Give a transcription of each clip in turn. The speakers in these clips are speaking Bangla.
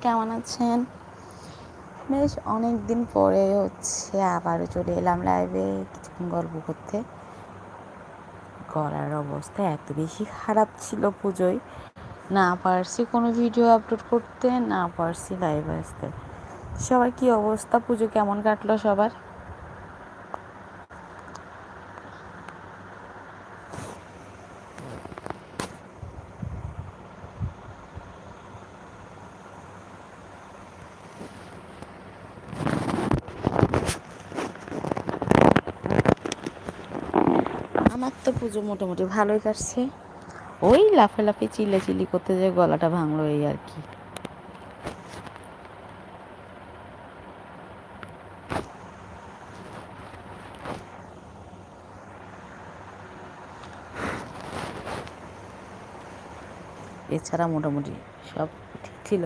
কেমন আছেন? বেশ অনেক দিন পরে হচ্ছে আবারও চলে এলাম লাইভে কিছুক্ষণ গল্প করতে। গলার অবস্থা এত বেশি খারাপ ছিল পুজোয়। না পারছি কোনো ভিডিও আপলোড করতে, না পারছি লাইভে আসতে। সবার কি অবস্থা? পুজো কেমন কাটলো সবার? আমার তো পুজো মোটামুটি ভালোই কাটছে। ওই লাফে লাফে লাফালাফি চিল্লাচিল্লি করতে যে গলাটা ভাঙলো এই আর কি। এছাড়া মোটামুটি সব ঠিক ছিল।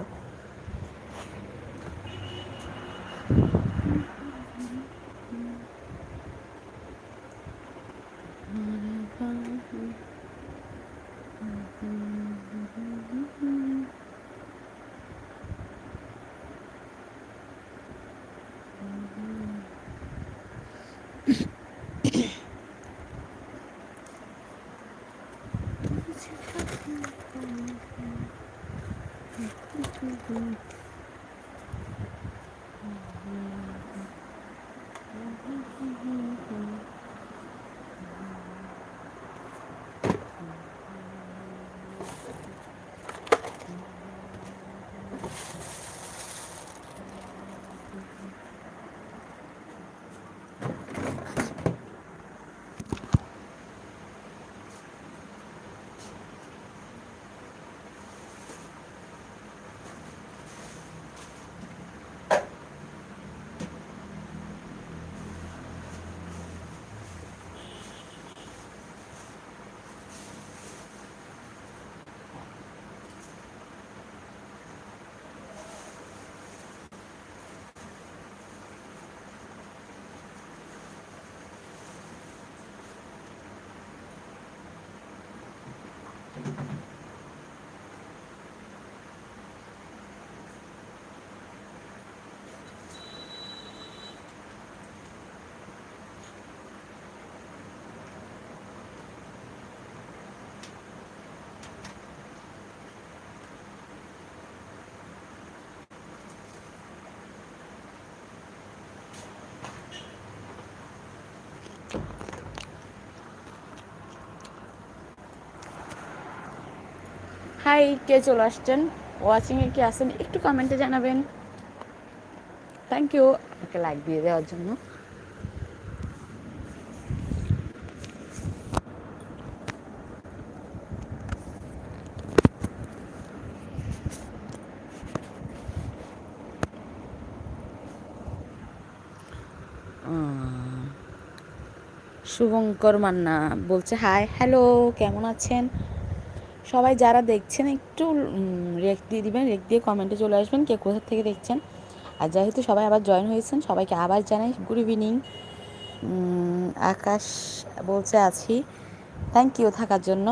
嗯嗯嗯嗯。হাই কে চলে আসছেন? ওয়াচিংয়ে কি আসেন একটু কমেন্টে জানাবেন। থ্যাংক ইউ আমাকে লাইক দিয়ে দেওয়ার জন্য। শুভঙ্কর মান্না বলছে হাই হ্যালো কেমন আছেন? সবাই যারা দেখছেন, একটু রেক দিয়ে দিবেন রেক দিয়ে কমেন্টে চলে আসবেন, কে কোথা থেকে দেখছেন। আর যেহেতু সবাই আবার জয়েন হয়েছেন, সবাইকে আবার জানাই গুড ইভিনিং আকাশ বলছে, আছি। থ্যাংক ইউ থাকার জন্য।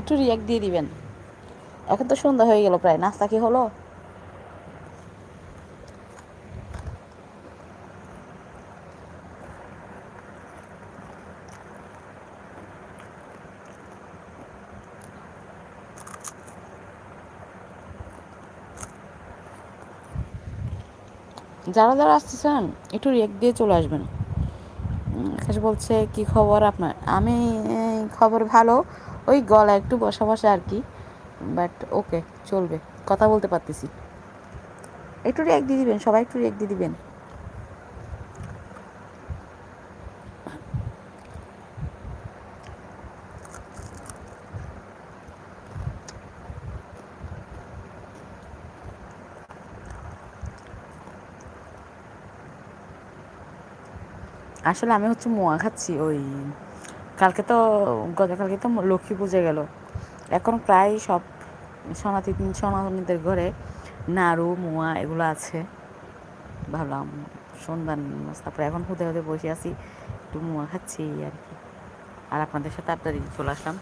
একটু রিয়াক্ট দিয়ে দিবেন। এখন তো সন্ধ্যা হয়ে গেল প্রায়। নাস্তা কি হলো? যারা যারা আসতেছেন একটু রিয়েক্ট দিয়ে চলে আসবেন। আকাশ বলছে, কি খবর আপনার? আমি খবর ভালো। ওই গলা একটু বসা বসা আর কি বাট ওকে চলবে। কথা বলতে পারতেছি। একটু রিয়েক্ট দিয়ে দিবেন, সবাই একটু রিয়েক্ট দিয়ে দিবেন। আসলে আমি হচ্ছে মোয়া খাচ্ছি, ওই কালকে তো, গতকালকে তো লক্ষ্মী পুজো গেল। এখন প্রায় সব সনাতী সনাতনীদের ঘরে নাড়ু, মোয়া এগুলো আছে। ভাবলাম সন্ধান তারপরে এখন হুদে হুদে বসে আছি, একটু মোয়া খাচ্ছি আর কি। আর আপনাদের সাথে আপনাদের চলে আসলাম।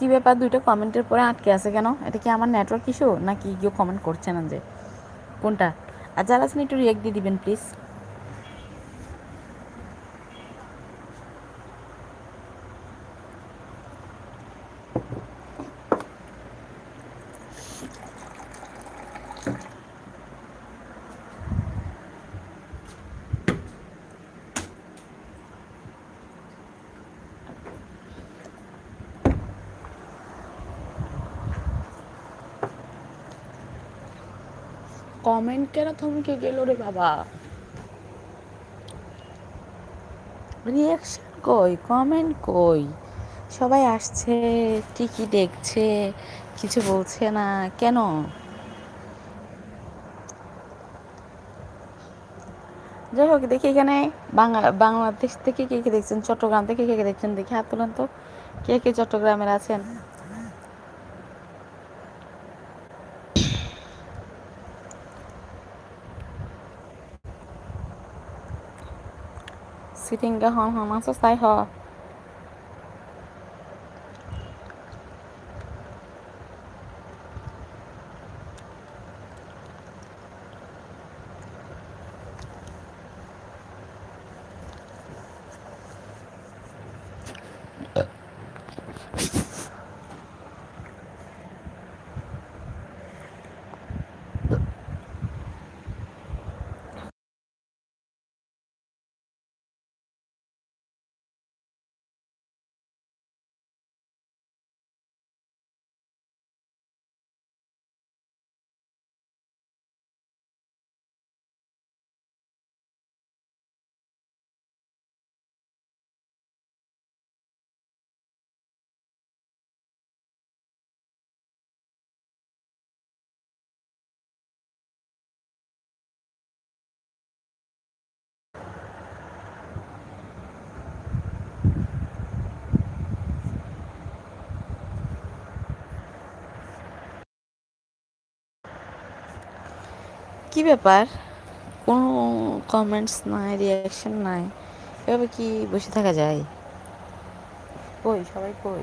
কি ব্যাপার দুইটা কমেন্টের পরে আটকে আছে কেন? এটা কি আমার নেটওয়ার্ক ইস্যু নাকি কেউ কমেন্ট করছে না যে? কোনটা? আর যারা আছেন একটু রিয়েক্ট দিয়ে দিবেন প্লিজ কমেন্ট কেন থমকে গেল রে বাবা? রিয়াকশন কই? কমেন্ট কই? সবাই আসছে ঠিকই দেখছে, কিছু বলছে না, কেন? যাই হোক, দেখি এখানে বাংলা, বাংলাদেশ থেকে কে কে দেখছেন, চট্টগ্রাম থেকে কে কে দেখছেন, দেখি হাত তুলেন তো। কে কে চট্টগ্রামের আছেন? সিটিংটা হন হন আছে তাই হ কি ব্যাপার? কোনো কমেন্টস নাই রিয়াকশন নাই। এভাবে কি বসে থাকা যায়? কই? সবাই কই?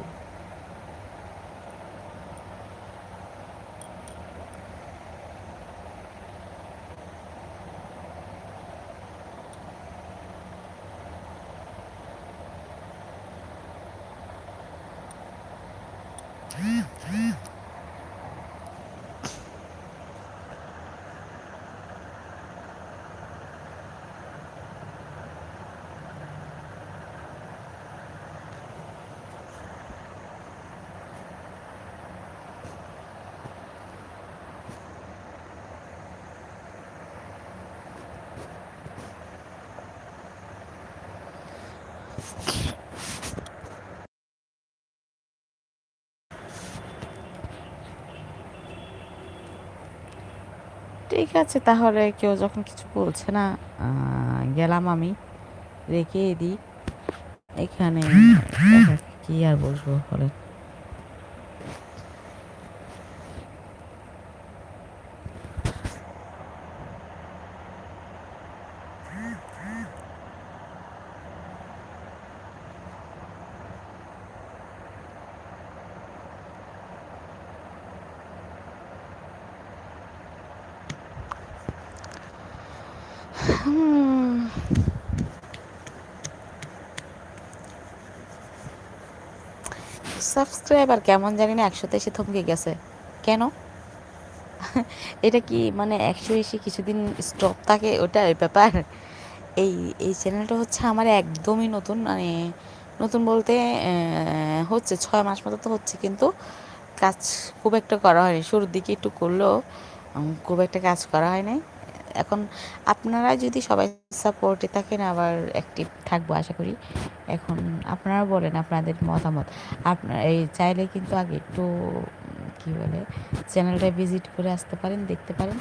ঠিক আছে তাহলে কেউ যখন কিছু বলছে না গেলাম আমি রেখে দিই। এখানে কি আর বসবো বলেন? সাবস্ক্রাইবার কেমন জানি না একশোতে এসে থমকে গেছে। কেন? এটা কি মানে একশো এসে কিছুদিন স্টপ থাকে ওটা ব্যাপার? এই এই চ্যানেলটা হচ্ছে আমার একদমই নতুন মানে নতুন বলতে হচ্ছে ছয় মাস মতো তো হচ্ছে, কিন্তু কাজ খুব একটা করা হয়নি। শুরুর দিকে একটু করলেও খুব একটা কাজ করা হয় নাই এখন আপনারা যদি সবাই সাপোর্টে থাকেন, আবার অ্যাক্টিভ থাকব আশা করি। এখন আপনারা বলেন আপনাদের মতামত। আপনার এই চাইলে কিন্তু আগে একটু কী বলে চ্যানেলটা ভিজিট করে আসতে পারেন, দেখতে পারেন।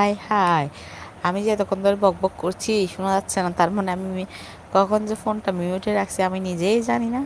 আয় হায়। আমি যে এতক্ষণ ধরে বক বক করছি, শোনা যাচ্ছে না। তার মানে আমি কখন যে ফোনটা মিউটে রাখছি আমি নিজেই জানি না।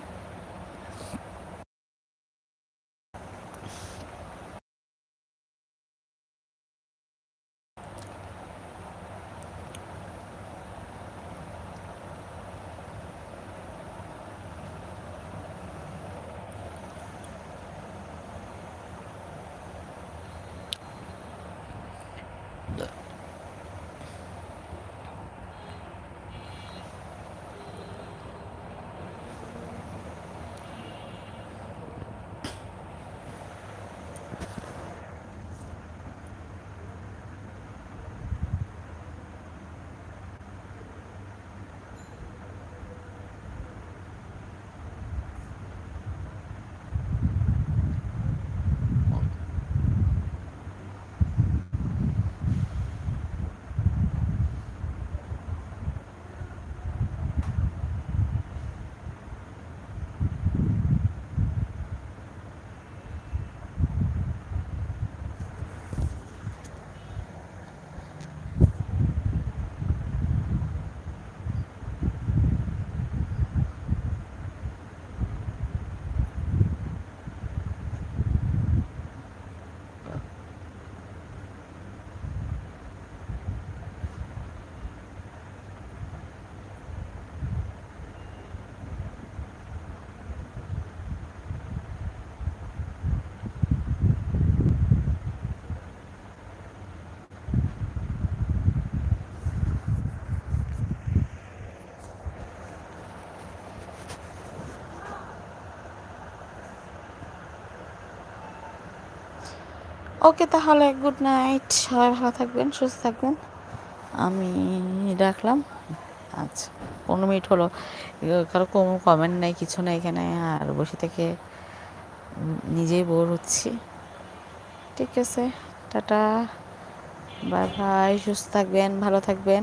ওকে তাহলে গুড নাইট। সবাই ভালো থাকবেন, সুস্থ থাকবেন। আমি রাখলাম। আচ্ছা পনেরো মিনিট হলো। কারও কোনো কমেন্ট নাই, কিছু নাই এখানে। আর বসে থেকে নিজেই বোর হচ্ছি। ঠিক আছে, টাটা। বাই বাই, সুস্থ থাকবেন, ভালো থাকবেন।